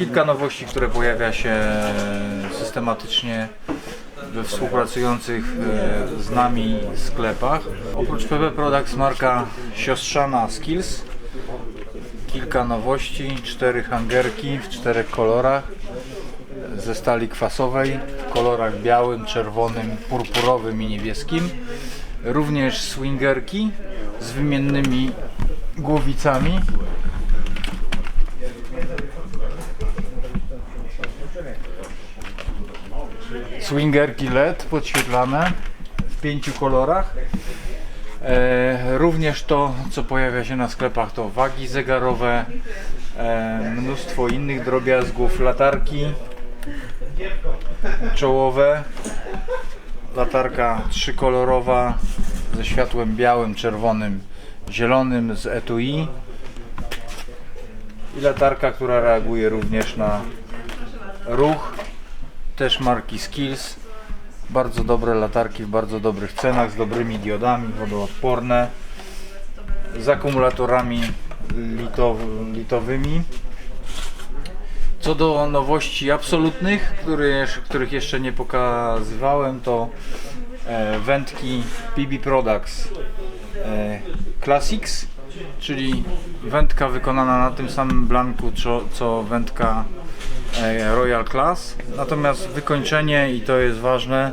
Kilka nowości, które pojawia się systematycznie we współpracujących e, z nami sklepach. Oprócz PB Products marka siostrzana Skills. Kilka nowości, cztery hangerki w czterech kolorach ze stali kwasowej w kolorach białym, czerwonym, purpurowym i niebieskim. Również swingerki z wymiennymi głowicami. Swingerki LED podświetlane w pięciu kolorach. E, również to, co pojawia się na sklepach, to wagi zegarowe, e, mnóstwo innych drobiazgów, latarki czołowe, latarka trzykolorowa ze światłem białym, czerwonym, zielonym z etui. I latarka, która reaguje również na ruch, też marki Skills. Bardzo dobre latarki w bardzo dobrych cenach, z dobrymi diodami, wodoodporne, z akumulatorami litow- litowymi. Co do nowości absolutnych, których jeszcze nie pokazywałem, to e, wędki PB Products e, Classics, czyli wędka wykonana na tym samym blanku co, wędka Royal Class. Natomiast wykończenie, i to jest ważne,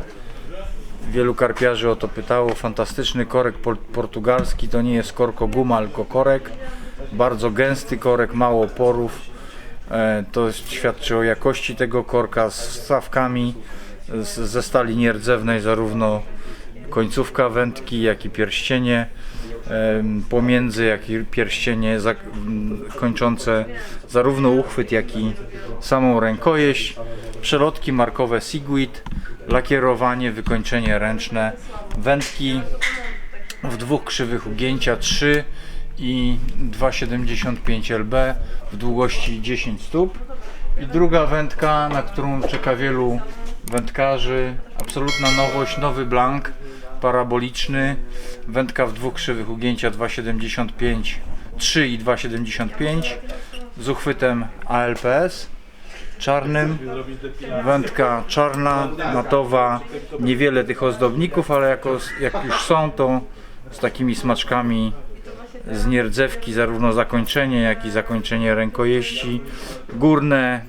wielu karpiarzy o to pytało, fantastyczny korek portugalski, to nie jest korko guma, tylko korek. Bardzo gęsty korek, mało porów. E, To świadczy o jakości tego korka z wstawkami ze stali nierdzewnej, zarówno końcówka wędki, jak i pierścienie pomiędzy, jak i pierścienie kończące zarówno uchwyt, jak i samą rękojeść. Przelotki markowe Sigwit, lakierowanie, wykończenie ręczne, wędki w dwóch krzywych ugięcia 3 i 2,75 lb w długości 10 stóp. I druga wędka, na którą czeka wielu wędkarzy, absolutna nowość, nowy blank paraboliczny, wędka w dwóch krzywych ugięcia 2,75 3 i 2,75 z uchwytem ALPS czarnym, wędka czarna, matowa, niewiele tych ozdobników, ale jako, jak już są to z takimi smaczkami z nierdzewki, zarówno zakończenie, jak i zakończenie rękojeści, górne,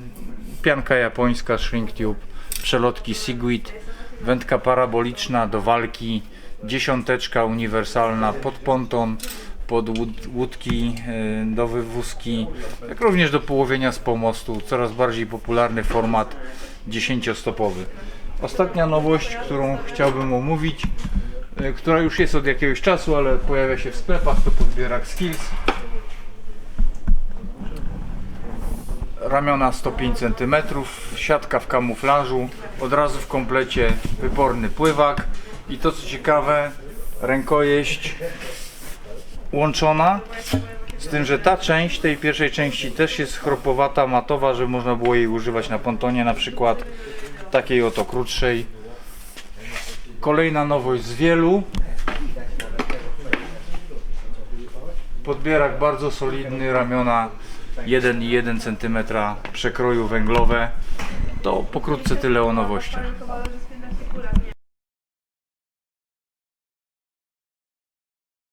pianka japońska, shrink tube, przelotki Sigwit, wędka paraboliczna do walki, dziesiąteczka uniwersalna pod ponton, pod łód- łódki y, do wywózki, jak również do połowienia z pomostu, coraz bardziej popularny format 10-stopowy. Ostatnia nowość, którą chciałbym omówić, y, która już jest od jakiegoś czasu, ale pojawia się w sklepach, to podbierak Skills. Ramiona 105 cm, siatka w kamuflażu, od razu w komplecie wyporny pływak i to co ciekawe, rękojeść łączona z tym, że ta część tej pierwszej części też jest chropowata, matowa, żeby można było jej używać na pontonie na przykład takiej oto krótszej. Kolejna nowość z wielu. Podbierak bardzo solidny, ramiona 1,1 cm przekroju węglowe. To pokrótce tyle o nowościach.